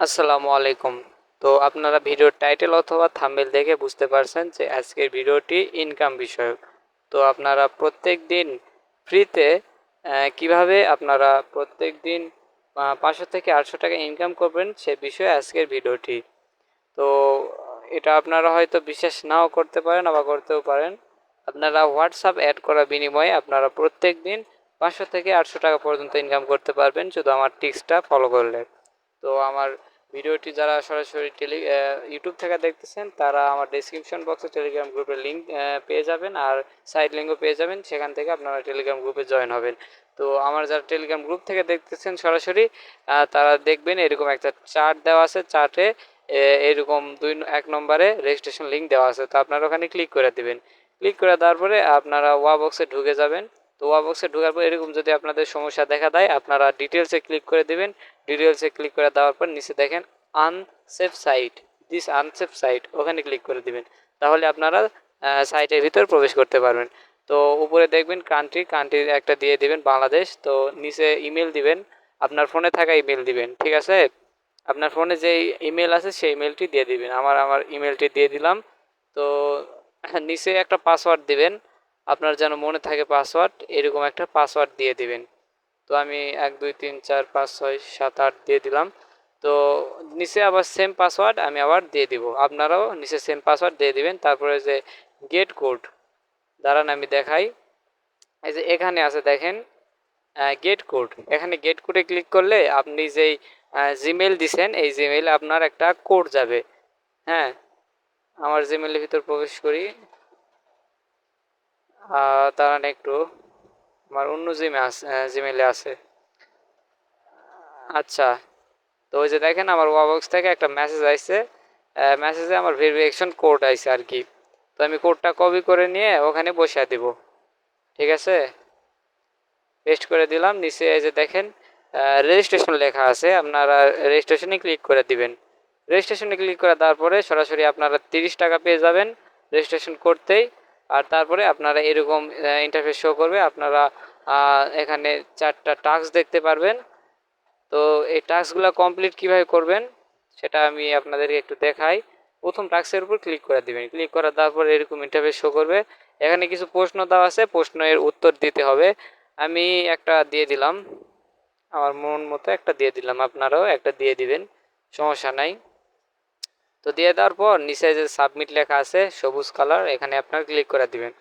আসসালামু আলাইকুম। তো আপনারা ভিডিওর টাইটেল অথবা থাম্বনেল দেখে বুঝতে পারছেন যে আজকের ভিডিওটি ইনকাম বিষয়ক। তো আপনারা প্রত্যেক দিন ফ্রিতে কীভাবে আপনারা প্রত্যেক দিন পাঁচশো থেকে আটশো টাকা ইনকাম করবেন সে বিষয়ে আজকের ভিডিওটি। তো এটা আপনারা হয়তো বিশ্বাস নাও করতে পারেন আবার করতেও পারেন। আপনারা হোয়াটসঅ্যাপ অ্যাড করার বিনিময়ে আপনারা প্রত্যেক দিন পাঁচশো থেকে আটশো টাকা পর্যন্ত ইনকাম করতে পারবেন। শুধু আমার টিক্সটা ফলো করলে। তো আমার ভিডিওটি যারা সরাসরি টেলি ইউটিউব থেকে দেখতেছেন, তারা আমার ডিসক্রিপশন বক্সে টেলিগ্রাম গ্রুপের লিঙ্ক পেয়ে যাবেন আর সাইড লিঙ্কও পেয়ে যাবেন, সেখান থেকে আপনারা টেলিগ্রাম গ্রুপে জয়েন হবেন। তো আমার যারা টেলিগ্রাম গ্রুপ থেকে দেখতেছেন সরাসরি তারা দেখবেন এরকম একটা চার্ট দেওয়া আছে। চার্টে এরকম দুই এক নম্বরে রেজিস্ট্রেশন লিঙ্ক দেওয়া আছে। তো আপনারা ওখানে ক্লিক করে দেবেন। ক্লিক করে দেওয়ার পরে আপনারা ওয়া বক্সে ঢুকে যাবেন। তো ওয়া বক্সে ঢোকার পর এরকম যদি আপনাদের সমস্যা দেখা দেয়, আপনারা ডিটেলসে ক্লিক করে দেবেন। ডিটেলসে ক্লিক করে দেওয়ার পর নিচে দেখেন unsafe site this unsafe site ওখানে ক্লিক করে দিবেন। তাহলে আপনারা সাইটের ভিতর প্রবেশ করতে পারবেন। তো উপরে দেখবেন কান্ট্রি কান্ট্রির একটা দিয়ে দিবেন বাংলাদেশ। তো নিচে ইমেল দিবেন, আপনার ফোনে থাকা ইমেল দিবেন, ঠিক আছে? আপনার ফোনে যে ইমেল আছে, সেই ইমেলটি দিয়ে দিবেন। আমার আমার ইমেলটি দিয়ে দিলাম। তো নিচে একটা পাসওয়ার্ড দিবেন। আপনার যেন মনে থাকে পাসওয়ার্ড এরকম একটা পাসওয়ার্ড দিয়ে দিবেন। তো আমি এক, দুই, তিন, চার, পাঁচ, ছয়, সাত, আট দিয়ে দিলাম। তো নিচে আবার সেম পাসওয়ার্ড আমি আবার দিয়ে দিব। আপনারাও নিচে সেম পাসওয়ার্ড দিয়ে দিবেন। তারপরে যে গেট কোড দাঁড়ান আমি দেখাই। এই যে এখানে আছে দেখেন গেট কোড এখানে গেট কোডে ক্লিক করলে আপনি যেই জিমেল দিছেন, এই জিমেলে আপনার একটা কোড যাবে। হ্যাঁ আমার জিমেলের ভিতর প্রবেশ করি। দাঁড়ান একটু। আমার অন্য জিমে আছে জিমেলে আছে। আচ্ছা তো ওই যে দেখেন আমার ওয়াবক্স থেকে একটা মেসেজ আসছে মেসেজে আমার ভেরিফিকেশন কোড আইছে আর কি। তো আমি কোডটা কপি করে নিয়ে ওখানে বসিয়ে দিব। ঠিক আছে? পেস্ট করে দিলাম, নিচে এই যে দেখেন রেজিস্ট্রেশন লেখা আছে। আপনারা রেজিস্ট্রেশনে ক্লিক করে দিবেন। রেজিস্ট্রেশনে ক্লিক করে দেওয়ার পরে সরাসরি আপনারা তিরিশ টাকা পেয়ে যাবেন রেজিস্ট্রেশন করতেই। আর তারপরে আপনারা এরকম ইন্টারফেস শো করবে। আপনারা এখানে চারটা টাস্ক দেখতে পারবেন। তো এই টাস্কগুলো কমপ্লিট কীভাবে করবেন, সেটা আমি আপনাদেরকে একটু দেখাই। প্রথম টাস্কের উপর ক্লিক করে দিবেন। ক্লিক করার তারপর এরকম ইন্টারফেস শো করবে। এখানে কিছু প্রশ্ন দেওয়া আছে। প্রশ্নের উত্তর দিতে হবে। আমি একটা দিয়ে দিলাম। আমার মন মতো একটা দিয়ে দিলাম। আপনারাও একটা দিয়ে দিবেন। সমস্যা নাই। তো দিয়ে দেওয়ার পর নিচে যে সাবমিট লেখা আছে, সবুজ কালার এখানে আপনার ক্লিক করে দিবেন।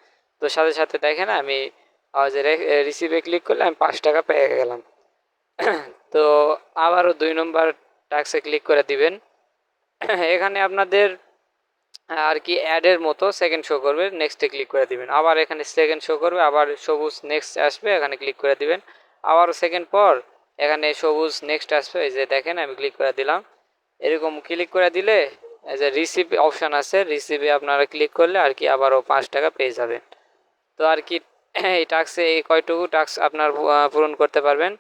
তো সাথে সাথে দেখেন আমি যে রিসিভে ক্লিক করলে আমি পাঁচ টাকা পেয়ে গেলাম। তো আবারও দুই নম্বর টাক্সে ক্লিক করে দিবেন। এখানে আপনাদের, আর কি অ্যাডের মতো সেকেন্ড শো করবে নেক্সটে ক্লিক করে দিবেন। আবার এখানে সেকেন্ড শো করবে, আবার সবুজ নেক্সট আসবে, এখানে ক্লিক করে দিবেন। আবারও সেকেন্ড পর এখানে সবুজ নেক্সট আসবে, এই যে দেখেন আমি ক্লিক করে দিলাম। এরকম ক্লিক করে দিলে যে রিসিভ অপশান আছে রিসিভে আপনারা ক্লিক করলে আর কি আবারও পাঁচ টাকা পেয়ে যাবেন। তো আর কি, এই টাক্সে এই কয়টুকু টাক্স আপনার পূরণ করতে পারবেন।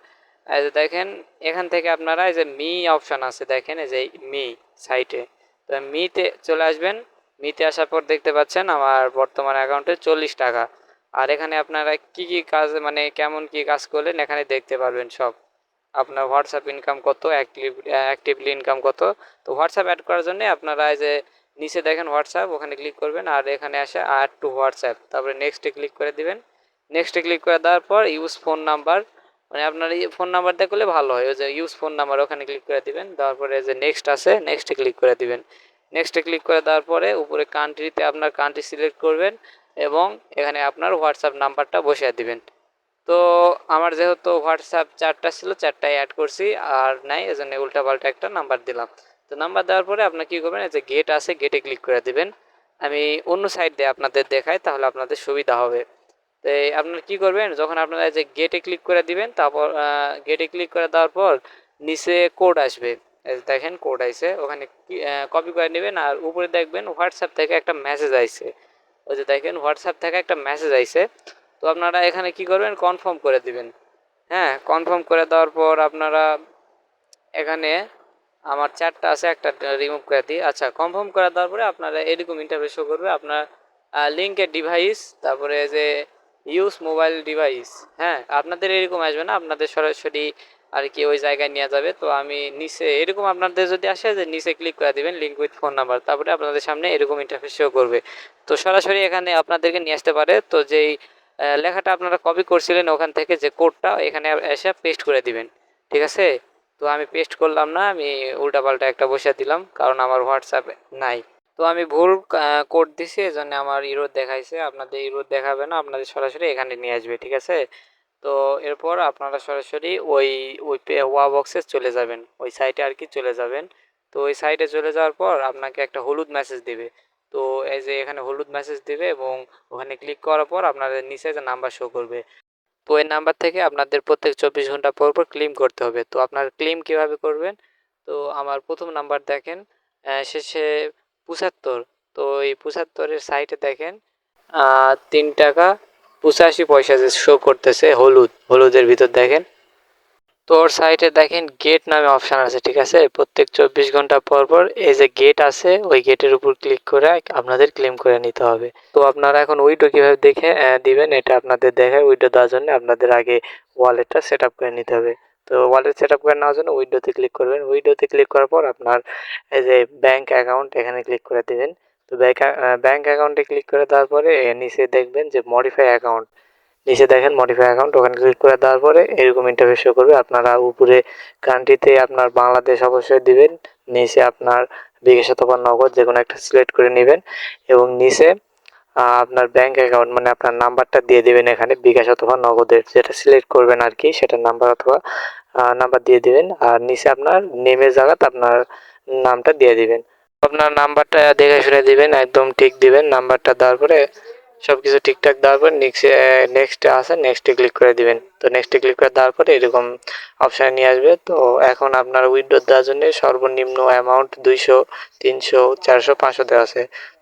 এই যে দেখেন, এখান থেকে আপনারা এই যে মি অপশান আছে, দেখেন এই যে মি সাইটে তো মিতে চলে আসবেন। মিতে আসার পর দেখতে পাচ্ছেন আমার বর্তমান অ্যাকাউন্টে চল্লিশ টাকা। আর এখানে আপনারা কি কি কাজ মানে কেমন কি কাজ করলেন, এখানে দেখতে পারবেন সব। আপনার হোয়াটসঅ্যাপ ইনকাম কত অ্যাক্টিভ অ্যাক্টিভলি ইনকাম কত? তো হোয়াটসঅ্যাপ অ্যাড করার জন্য আপনারা এই যে নিচে দেখেন হোয়াটসঅ্যাপ ওখানে ক্লিক করবেন আর এখানে আসে অ্যাড টু হোয়াটসঅ্যাপ তারপরে নেক্সটে ক্লিক করে দিবেন। নেক্সটে ক্লিক করে দেওয়ার পর ইউজ ফোন নাম্বার মানে আপনার ফোন নাম্বার দিয়ে করলে ভালো হয়। ওই যে ইউজ ফোন নাম্বার ওখানে ক্লিক করে দিবেন। দেওয়ার পরে যে নেক্সট আছে নেক্সটে ক্লিক করে দিবেন। নেক্সটে ক্লিক করে দেওয়ার পরে উপরে কান্ট্রিতে আপনার কান্ট্রি সিলেক্ট করবেন এবং এখানে আপনার হোয়াটসঅ্যাপ নাম্বারটা বসিয়ে দিবেন। তো আমার যেহেতু হোয়াটসঅ্যাপ চারটা ছিল, চারটায় অ্যাড করছি, আর নাই, এজন্য উল্টাপাল্টা একটা নাম্বার দিলাম। তো নাম্বার দেওয়ার পরে আপনার কী করবেন, এই যে গেট আছে গেটে ক্লিক করে দিবেন। আমি অন্য সাইড দিয়ে আপনাদের দেখাই, তাহলে আপনাদের সুবিধা হবে। তো আপনারা কী করবেন, যখন আপনারা যে গেটে ক্লিক করে দিবেন, তারপর গেটে ক্লিক করে দেওয়ার পর নিচে কোড আসবে। দেখেন কোড আইসে ওখানে কপি করে নেবেন, আর উপরে দেখবেন হোয়াটসঅ্যাপ থেকে একটা মেসেজ আইসে ওই যে দেখেন হোয়াটসঅ্যাপ থেকে একটা মেসেজ আইসে তো আপনারা এখানে কি করবেন? কনফার্ম করে দিবেন। হ্যাঁ কনফার্ম করে দেওয়ার পর আপনারা এখানে আমার চারটা আছে, একটা রিমুভ করে দিই। আচ্ছা কনফার্ম করে দেওয়ার পরে আপনারা এরকম ইন্টারভিউ শো করবে। আপনার লিঙ্কের ডিভাইস তারপরে যে ইউজ মোবাইল ডিভাইস হ্যাঁ আপনাদের এরকম আসবে না। আপনাদের সরাসরি আর কি ওই জায়গায় নিয়ে যাবে। তো আমি নিচে, এরকম আপনাদের যদি আসে, যে নিচে ক্লিক করে দিবেন লিঙ্ক উইথ ফোন নাম্বার তারপরে আপনাদের সামনে এরকম ইন্টারফেস করবে। তো সরাসরি এখানে আপনাদেরকে নিয়ে আসতে পারে। তো যেই লেখাটা আপনারা কপি করছিলেন ওখান থেকে যে কোডটা এখানে এসে পেস্ট করে দিবেন, ঠিক আছে? তো আমি পেস্ট করলাম না, আমি উল্টাপাল্টা একটা বসে দিলাম, কারণ আমার হোয়াটসঅ্যাপে নাই। তো আমি ভুল কোড দিছি এই জন্য আমার ইরোড দেখাইছে, আপনাদের ইরোড দেখাবে না, আপনাদের সরাসরি এখানে নিয়ে আসবে, ঠিক আছে? তো এরপর আপনারা সরাসরি ওই ওই ওয়া বক্সে চলে যাবেন, ওই সাইটে আর কি চলে যাবেন। তো ওই সাইটে চলে যাওয়ার পর আপনাকে একটা হলুদ মেসেজ দিবে। তো এই যে এখানে হলুদ মেসেজ দেবে এবং ওখানে ক্লিক করার পর আপনাদের নিচে যে নাম্বার শো করবে। তো এই নাম্বার থেকে আপনাদের প্রত্যেক চব্বিশ ঘণ্টা পর পর ক্লেম করতে হবে। তো আপনার ক্লেম কীভাবে করবেন? তো আমার প্রথম নাম্বার দেখেন শেষে পঁচাত্তর। তো এই পঁচাত্তরের সাইটে দেখেন তিন টাকা পঁচাশি পয়সা যে শো করতেছে হলুদ, হলুদের ভিতর দেখেন। তো ওর সাইটে দেখেন গেট নামে অপশান আছে, ঠিক আছে? প্রত্যেক চব্বিশ ঘণ্টা পর পর এই যে গেট আছে, ওই গেটের উপর ক্লিক করে আপনাদের ক্লেম করে নিতে হবে। তো আপনারা এখন উইডো কীভাবে দেখে দিবেন, এটা আপনাদের দেখায় উইডো দেওয়ার জন্য আপনাদের আগে ওয়ালেটটা সেট করে নিতে হবে। তো ওয়ালেট সেট আপ করে নেওয়ার জন্য উইডোতে ক্লিক করবেন। উইডোতে ক্লিক করার পর আপনার এই যে ব্যাঙ্ক অ্যাকাউন্ট এখানে ক্লিক করে দিবেন। তো ব্যাঙ্ক ব্যাংক অ্যাকাউন্টে ক্লিক করে দেওয়ার পরে নিচে দেখবেন যে মডিফাই অ্যাকাউন্ট নিচে দেখেন মডিফাই অ্যাকাউন্ট ওখানে ক্লিক করে দেওয়ার পরে এরকম ইন্টারফেস শো করবে। আপনারা উপরে কান্ট্রিতে আপনার বাংলাদেশ অবশ্যই দিবেন, নিচে আপনার বিকাশ অথবা নগদ যে কোনো একটা সিলেক্ট করে নেবেন এবং নিচে আপনার ব্যাংক অ্যাকাউন্ট মানে আপনার নাম্বারটা দিয়ে দিবেন এখানে, বিকাশ অথবা নগদের। যেটা সিলেক্ট করবেন আর কি সেটা নাম্বার অথবা নাম্বার দিয়ে দিবেন। আর নিচে আপনার নেমের জায়গাতে আপনার নামটা দিয়ে দিবেন। আপনার নাম্বারটা দেখে শুনে দিবেন, একদম ঠিক দিবেন। নাম্বারটা দেওয়ার পরে সব কিছু ঠিকঠাক দেওয়ার পর নেক্সট নেক্সটে আসে নেক্সটে ক্লিক করে দিবেন। তো নেক্সটে ক্লিক করে দেওয়ার পরে এরকম অপশানে নিয়ে আসবে। তো এখন আপনার উইডো দেওয়ার জন্য সর্বনিম্ন অ্যামাউন্ট দুইশো, তিনশো, চারশো, পাঁচশো দেওয়া আছে।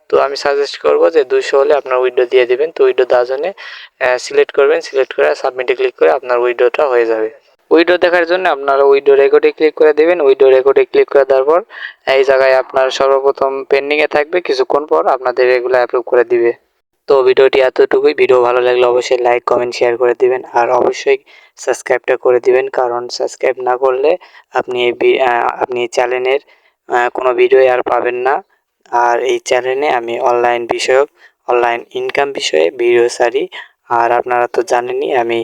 তো আমি সাজেস্ট করব যে দুইশো হলে আপনার উইডো দিয়ে দিবেন। তো উইডো দেওয়ার জন্য সিলেক্ট করবেন সিলেক্ট করে সাবমিটে ক্লিক করে আপনার উইডোটা হয়ে যাবে। উইডো দেখার জন্য আপনারা উইডো রেকর্ডে ক্লিক করে দেবেন। উইডো রেকর্ডে ক্লিক করে দেওয়ার পর এই জায়গায় আপনার সর্বপ্রথম পেন্ডিংয়ে থাকবে। কিছুক্ষণ পর আপনাদের এগুলো অ্যাপ্রুভ করে দিবে। তো ভিডিওটি এতটুকুই। ভিডিও ভালো লাগলে অবশ্যই লাইক কমেন্ট শেয়ার করে দিবেন। আর অবশ্যই সাবস্ক্রাইবটা করে দিবেন। কারণ সাবস্ক্রাইব না করলে আপনি এই আপনি চ্যানেলের কোনো ভিডিও আর পাবেন না। আর এই চ্যানেলে আমি অনলাইন বিষয়ক অনলাইন ইনকাম বিষয়ে ভিডিও সারি আর আপনারা তো জানেনই, আমি,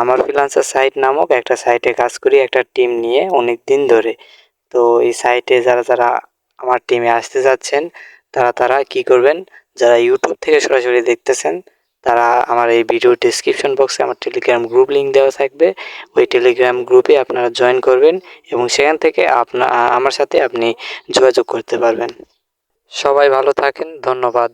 আমার ফ্রিলান্সার সাইট নামক একটা সাইটে কাজ করি, একটা টিম নিয়ে অনেক দিন ধরে। তো এই সাইটে যারা যারা আমার টিমে আসতে যাচ্ছেন, তারা তারা কি করবেন? যারা ইউটিউব থেকে সরাসরি দেখতেছেন, তারা আমার এই ভিডিও ডিসক্রিপশন বক্সে আমার টেলিগ্রাম গ্রুপ লিঙ্ক দেওয়া থাকবে। ওই টেলিগ্রাম গ্রুপে আপনারা জয়েন করবেন এবং সেখান থেকে আপনা, আমার সাথে আপনি যোগাযোগ করতে পারবেন। সবাই ভালো থাকেন, ধন্যবাদ।